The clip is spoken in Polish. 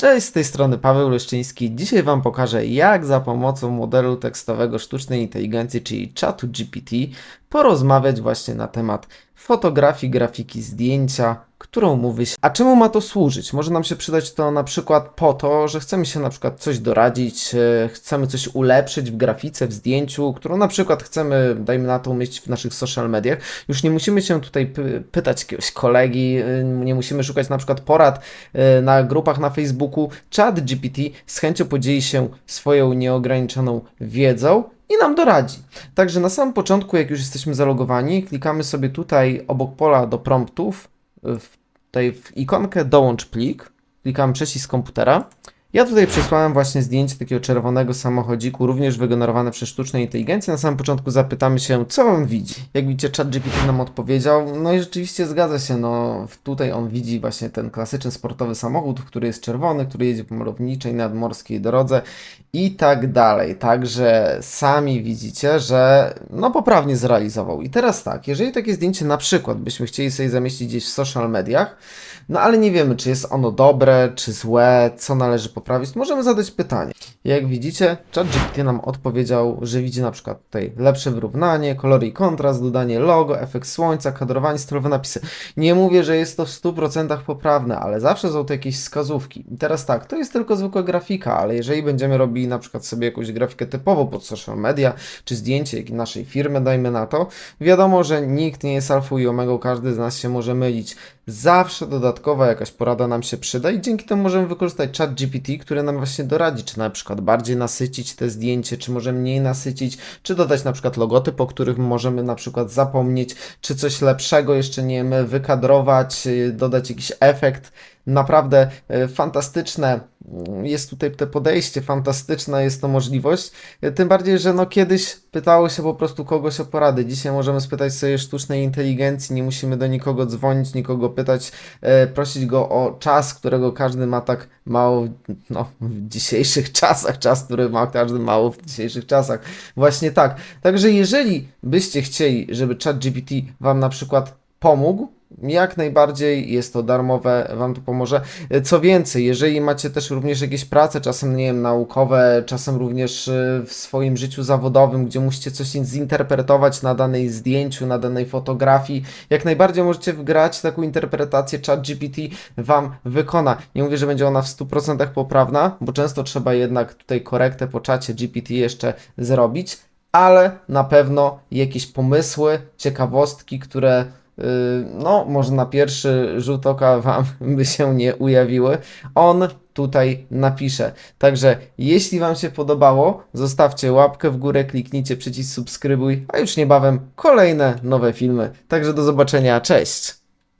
Cześć, z tej strony Paweł Leszczyński. Dzisiaj Wam pokażę, jak za pomocą modelu tekstowego sztucznej inteligencji, czyli czatu GPT, porozmawiać właśnie na temat fotografii, grafiki, zdjęcia, którą mówi się. A czemu ma to służyć? Może nam się przydać to na przykład po to, że chcemy się na przykład coś doradzić, e, chcemy coś ulepszyć w grafice, w zdjęciu, którą na przykład chcemy, dajmy na to, umieścić w naszych social mediach. Już nie musimy się tutaj py- pytać jakiegoś kolegi, e, nie musimy szukać na przykład porad e, na grupach na Facebooku. Chat GPT z chęcią podzieli się swoją nieograniczoną wiedzą i nam doradzi. Także na samym początku, jak już jesteśmy zalogowani, klikamy sobie tutaj obok pola do promptów, w, tutaj w ikonkę dołącz plik, klikamy przycisk komputera. Ja tutaj przesłałem właśnie zdjęcie takiego czerwonego samochodziku, również wygenerowane przez sztuczną inteligencję. Na samym początku zapytamy się, co on widzi. Jak widzicie, ChatGPT nam odpowiedział, no i rzeczywiście zgadza się, no tutaj on widzi właśnie ten klasyczny sportowy samochód, który jest czerwony, który jedzie po malowniczej nadmorskiej drodze i tak dalej. Także sami widzicie, że no poprawnie zrealizował. I teraz tak, jeżeli takie zdjęcie na przykład byśmy chcieli sobie zamieścić gdzieś w social mediach, no ale nie wiemy, czy jest ono dobre, czy złe, co należy poprawić, możemy zadać pytanie. Jak widzicie, ChatGPT nam odpowiedział, że widzi na przykład tutaj lepsze wyrównanie, kolory i kontrast, dodanie logo, efekt słońca, kadrowanie, stylowe napisy. Nie mówię, że jest to w 100% poprawne, ale zawsze są to jakieś wskazówki. I teraz tak, to jest tylko zwykła grafika, ale jeżeli będziemy robili na przykład sobie jakąś grafikę typowo pod social media, czy zdjęcie naszej firmy, dajmy na to, wiadomo, że nikt nie jest alfą i omegą, każdy z nas się może mylić. Zawsze dodatkowa jakaś porada nam się przyda i dzięki temu możemy wykorzystać chat GPT, który nam właśnie doradzi, czy na przykład bardziej nasycić te zdjęcie, czy może mniej nasycić, czy dodać na przykład logotyp, o których możemy na przykład zapomnieć, czy coś lepszego jeszcze nie wiem, wykadrować, yy, dodać jakiś efekt. Naprawdę yy, fantastyczne mm, jest tutaj te podejście, fantastyczna jest to możliwość. Yy, Tym bardziej, że no kiedyś pytało się po prostu kogoś o porady. Dzisiaj możemy spytać sobie sztucznej inteligencji, nie musimy do nikogo dzwonić, nikogo pytać, e, prosić go o czas, którego każdy ma tak mało no, w dzisiejszych czasach, czas, który ma każdy mało w dzisiejszych czasach. Właśnie tak. Także jeżeli byście chcieli, żeby ChatGPT Wam na przykład pomógł, jak najbardziej jest to darmowe, Wam to pomoże. E, Co więcej, jeżeli macie też również jakieś prace, czasem nie wiem, naukowe, czasem również e, w swoim życiu zawodowym, gdzie musicie coś zinterpretować na danej zdjęciu, na danej fotografii, jak najbardziej możecie wgrać taką interpretację, ChatGPT Wam wykona. Nie mówię, że będzie ona w 100% poprawna, bo często trzeba jednak tutaj korektę po czacie GPT jeszcze zrobić, ale na pewno jakieś pomysły, ciekawostki, które no, może na pierwszy rzut oka Wam by się nie ujawiły, on tutaj napisze. Także jeśli Wam się podobało, zostawcie łapkę w górę, kliknijcie przycisk subskrybuj, a już niebawem kolejne nowe filmy. Także do zobaczenia, cześć!